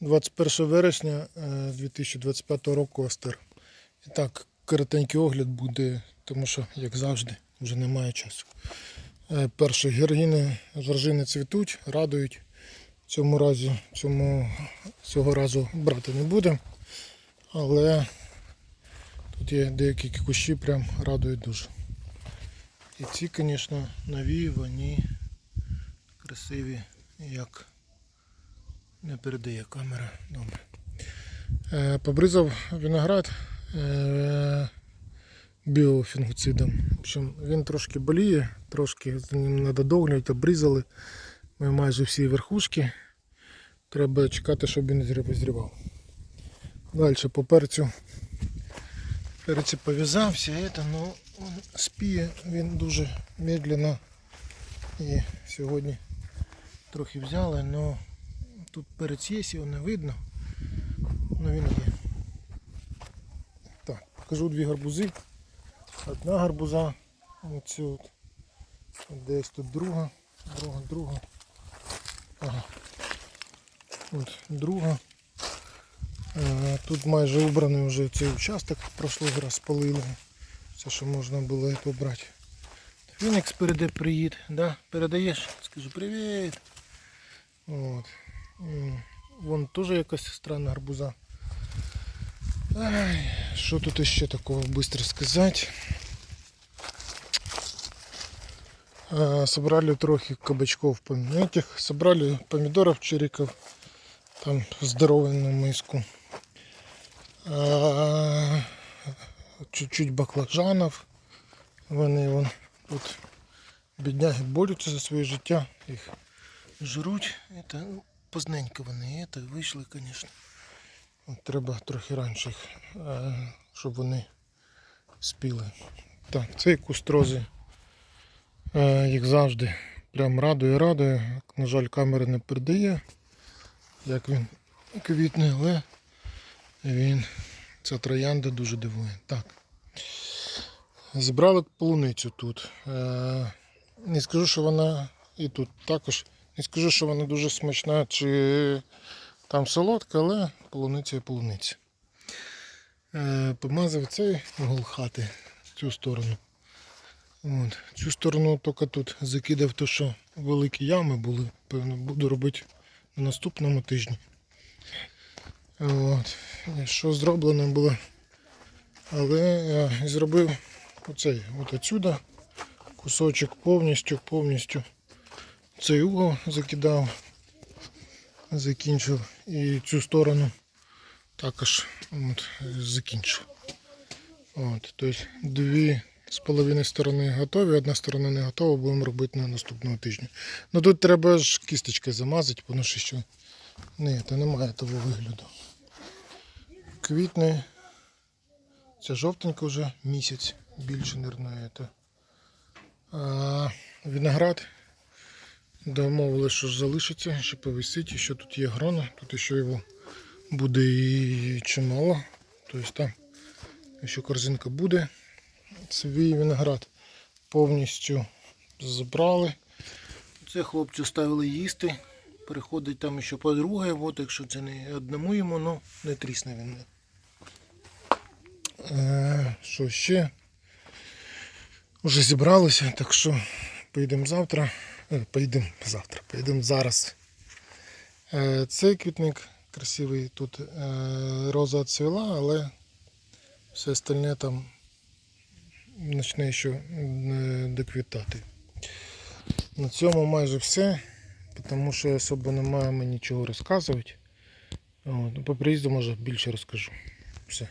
21 вересня е, 2025 року Остер. І так, коротенький огляд буде, тому що, як завжди, вже немає часу. Е, Перше, георгіни жоржини цвітуть, радують. Цьому разі, цьому, цього разу брати не будемо. Але тут є деякі кущі, прям радують дуже. І ці, звісно, нові, вони красиві, як не передає камера. Добре. Е, побризав виноград е, біофінгуцидом. В общем, він трошки боліє, трошки за ним треба доглядати, обрізали. Ми майже всі верхушки. Треба чекати, щоб він зрівав. Далі по перцю. Перці пов'язався, это, ну, спіє, він дуже медленно. І сьогодні трохи взяли, але тут перець є, не видно. Ну він є. Так, покажу дві гарбузи. Одна гарбуза, оцю от. Десь тут друга, друга, друга. Ага. От друга. Е, Тут майже убраний вже цей участок, прошлий раз спалили. Все, що можна було побрати. Фінікс переде приїд, да? Передаєш? Скажу привіт. От. Вон теж якась странна гарбуза. Ай, що тут ще такого швидко сказати? Собрали трохи кабачков этих, собрали помидоров чериков, там здоровенную миску. Чуть-чуть баклажанов. Вони вон тут бідняги борються за своє життя, їх жруть. Это, ну, поздненько вони это, вийшли, звісно. Треба трохи раніше е, щоб вони спіли. Так, цей куст рози, е, як завжди, прям радує, радує. На жаль, камера не передає, як він квітне, але він, ця троянда дуже дивує. Так. Зібрали полуницю тут. Е, Не скажу, що вона і тут також. Не скажу, що вона дуже смачна чи там солодка, але полуниця і полуниця. Е, Помазав цей угол хати цю сторону. От. Цю сторону тільки тут закидав те, що великі ями були. Певно, буду робити на наступному тижні. От. Що зроблено було. Але я зробив оцей от отсюда кусочок повністю, повністю цей угол закидав, закінчив і цю сторону також от, закінчив. От, тобто дві з половиною сторони готові, одна сторона не готова, будемо робити на наступного тижня. Ну тут треба ж кісточкою замазати, тому що ще ні, то немає того вигляду. Квітне. Це жовтенько вже місяць, більше, мабуть, виноград. Домовилися, що залишиться, ще повисить, що тут є грона, тут ще його буде і чимало. Тобто там ще корзинка буде. Свій виноград повністю забрали. Це хлопцю ставили їсти. Переходить там ще подруга, от, якщо це не одному йому, ну не трісне він. Е, Що ще? Вже зібралися, так що поїдемо завтра. Е, Поїдемо завтра, поїдемо зараз. Е, Цей квітник красивий, тут е, роза цвіла, але все остальне там почне ще доквітати. На цьому майже все, тому що особо немає мені нічого розказувати. По приїзду може більше розкажу. Все.